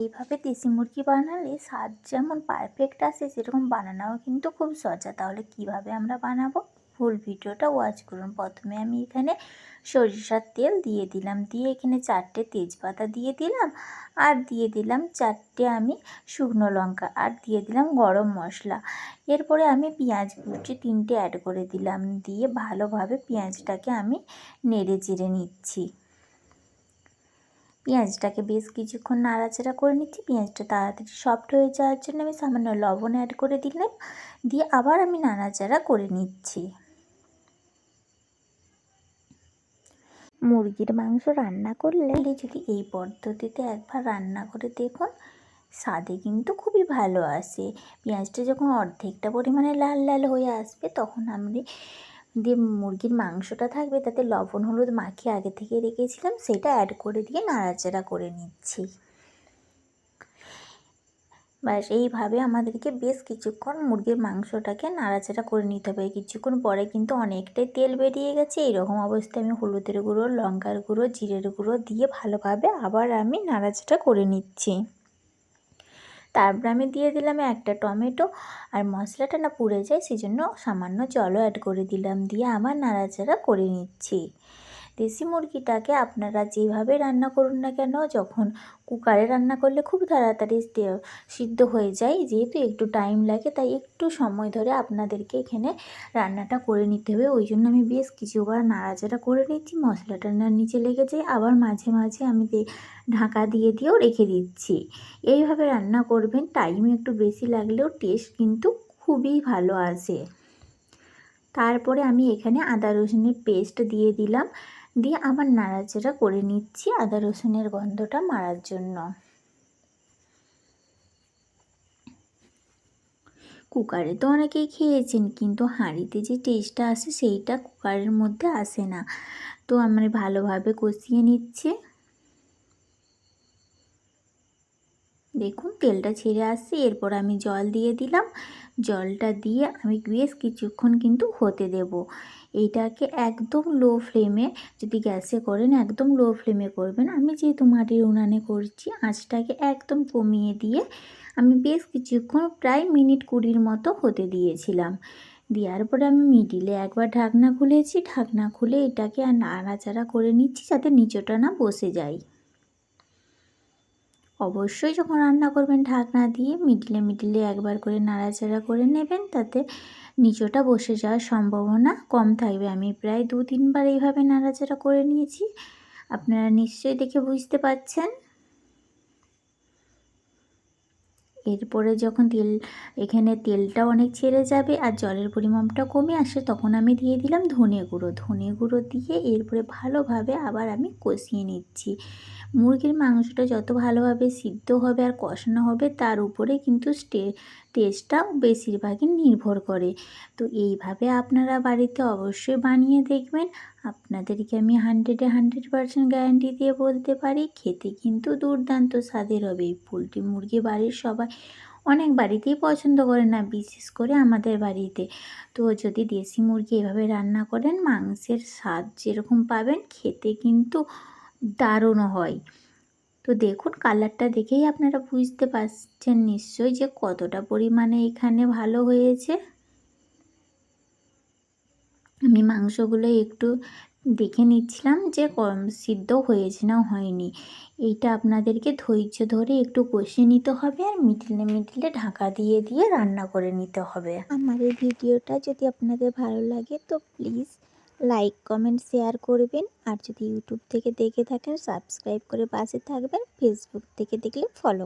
এইভাবে দেশি মুরগি বানালে স্বাদ যেমন পারফেক্ট আসে, সেরকম বানানোও কিন্তু খুব সজা। তাহলে কীভাবে আমরা বানাবো? ফুল ভিডিওটা ওয়াচ করুন। প্রথমে আমি এখানে সরিষার তেল দিয়ে দিলাম। দিয়ে এখানে চারটে তেজপাতা দিয়ে দিলাম। আর দিয়ে দিলাম চারটে আমি শুকনো লঙ্কা। আর দিয়ে দিলাম গরম মশলা। এরপরে আমি পেঁয়াজ কুচি তিনটে অ্যাড করে দিলাম। দিয়ে ভালোভাবে পেঁয়াজটাকে আমি নেড়ে চেড়ে নিচ্ছি। পেঁয়াজটাকে বেশ কিছুক্ষণ নাড়াচাড়া করে নিচ্ছি। পেঁয়াজটা তাড়াতাড়ি সফট হয়ে যাওয়ার জন্য আমি সামান্য লবণ অ্যাড করে দিলাম। দিয়ে আবার আমি নাড়াচাড়া করে নিচ্ছি। মুরগির মাংস রান্না করলে যদি এই পদ্ধতিতে একবার রান্না করে দেখুন, স্বাদে কিন্তু খুবই ভালো আসে। পেঁয়াজটা যখন অর্ধেকটা পরিমাণে লাল লাল হয়ে আসবে, তখন আমি দিয়ে মুরগির মাংসটা থাকবে, তাতে লবণ, হলুদ মাখিয়ে আগে থেকে রেখেছিলাম, সেটা অ্যাড করে দিয়ে নাড়াচাড়া করে নিচ্ছি। ব্যাস, এইভাবে আমাদেরকে বেশ কিছুক্ষণ মুরগির মাংসটাকে নাড়াচাড়া করে নিতে হবে। কিছুক্ষণ পরে কিন্তু অনেকটাই তেল বেরিয়ে গেছে। এইরকম অবস্থায় আমি হলুদের গুঁড়ো, লঙ্কার গুঁড়ো, জিরের গুঁড়ো দিয়ে ভালোভাবে আবার আমি নাড়াচাড়া করে নিচ্ছি। তারপর আমি দিয়ে দিলাম একটা টমেটো আর মশলাটা না পুড়ে যায় সেই জন্য সামান্য জলও অ্যাড করে দিলাম, দিয়ে আমার নাড়াচাড়া করে নিচ্ছি। দেশি মুরগিটাকে আপনারা যেভাবে রান্না করুন না কেন, যখন কুকারে রান্না করলে খুব তাড়াতাড়ি সিদ্ধ হয়ে যায়। যেহেতু একটু টাইম লাগে, তাই একটু সময় ধরে আপনাদেরকে এখানে রান্নাটা করে নিতে হবে। ওই জন্য আমি বেশ কিছুবার নাড়াচাড়া করে নিচ্ছি, মশলাটা না নিচে লেগে যায়। আবার মাঝে মাঝে আমি ঢাকা দিয়ে দিয়েও রেখে দিচ্ছি। এইভাবে রান্না করবেন টাইম একটু বেশি লাগলেও টেস্ট কিন্তু খুবই ভালো আসে। তারপরে আমি এখানে আদা রসুনের পেস্ট দিয়ে দিলাম। দিয়ে আবার নাড়াচাড়া করে নিচ্ছি আদা রসুনের গন্ধটা মারার জন্য। কুকারে তো অনেকেই খেয়েছেন, কিন্তু হাঁড়িতে যে টেস্টটা আসে সেইটা কুকারের মধ্যে আসে না। তো আমার ভালোভাবে কষিয়ে নিচ্ছে। দেখুন, তেলটা ছেড়ে আসছে, এরপর আমি জল দিয়ে দিলাম। জলটা দিয়ে আমি বেশ কিছুক্ষণ কিন্তু হতে দেব। এইটাকে একদম লো ফ্লেমে, যদি গ্যাসে করেন, একদম লো ফ্লেমে করবেন। আমি যেহেতু মাটির উনানে করছি, আঁচটাকে একদম কমিয়ে দিয়ে আমি বেশ কিছুক্ষণ, প্রায় মিনিট কুড়ির মতো হতে দিয়েছিলাম। দেওয়ার পরে আমি মিডিলে একবার ঢাকনা খুলেছি। ঢাকনা খুলে এটাকে আর নাড়াচাড়া করে নিচ্ছি, যাতে নিচটা না বসে যায়। অবশ্যই যখন রান্না করবেন, ঢাকনা দিয়ে মিডলে মিডলে একবার করে নাড়াচাড়া করে নেবেন। তাতে নিচোটা বসে যাওয়ার সম্ভাবনা কম থাকবে। আমি প্রায় দু তিনবার এইভাবে নাড়াচাড়া করে নিয়েছি। আপনারা নিশ্চয়ই দেখে বুঝতে পাচ্ছেন এরপরে যখন তেল, এখানে তেলটা অনেক ছেড়ে যাবে আর জলের পরিমাণটা কমে আসে, তখন আমি দিয়ে দিলাম ধনে গুঁড়ো। ধনে গুঁড়ো দিয়ে এরপরে ভালোভাবে আবার আমি কষিয়ে নিচ্ছি। মুরগির মাংসটা যত ভালোভাবে সিদ্ধ হবে আর কষানো হবে, তার উপরে কিন্তু স্টে টেস্টটা বেশিরভাগই নির্ভর করে। তো এইভাবে আপনারা বাড়িতে অবশ্যই বানিয়ে দেখবেন। আপনাদেরকে আমি হান্ড্রেডে হান্ড্রেড পারসেন্ট গ্যারান্টি দিয়ে বলতে পারি, খেতে কিন্তু দুর্দান্ত স্বাদের হবে। এই পোলট্রি মুরগি বাড়ির সবাই অনেক বাড়িতেই পছন্দ করে না, বিশেষ করে আমাদের বাড়িতে। তো যদি দেশি মুরগি এভাবে রান্না করেন, মাংসের স্বাদ যেরকম পাবেন, খেতে কিন্তু দারুণ হয়। তো দেখুন কালারটা দেখেই আপনারা বুঝতে পারছেন নিশ্চয়ই যে কতটা পরিমাণে এখানে ভালো হয়েছে। আমি মাংসগুলো একটু দেখে নিচ্ছিলাম যে কম সিদ্ধ হয়েছে না হয়নি। এইটা আপনাদেরকে ধৈর্য ধরে একটু কষিয়ে নিতে হবে আর মিডলে মিডলে ঢাকা দিয়ে দিয়ে রান্না করে নিতে হবে। আমার এই ভিডিওটা যদি আপনাদের ভালো লাগে তো প্লিজ লাইক, কমেন্ট, শেয়ার করবেন। আর যদি ইউটিউব থেকে দেখে থাকেন, সাবস্ক্রাইব করে পাশে থাকবেন। ফেসবুক থেকে দেখলে ফলো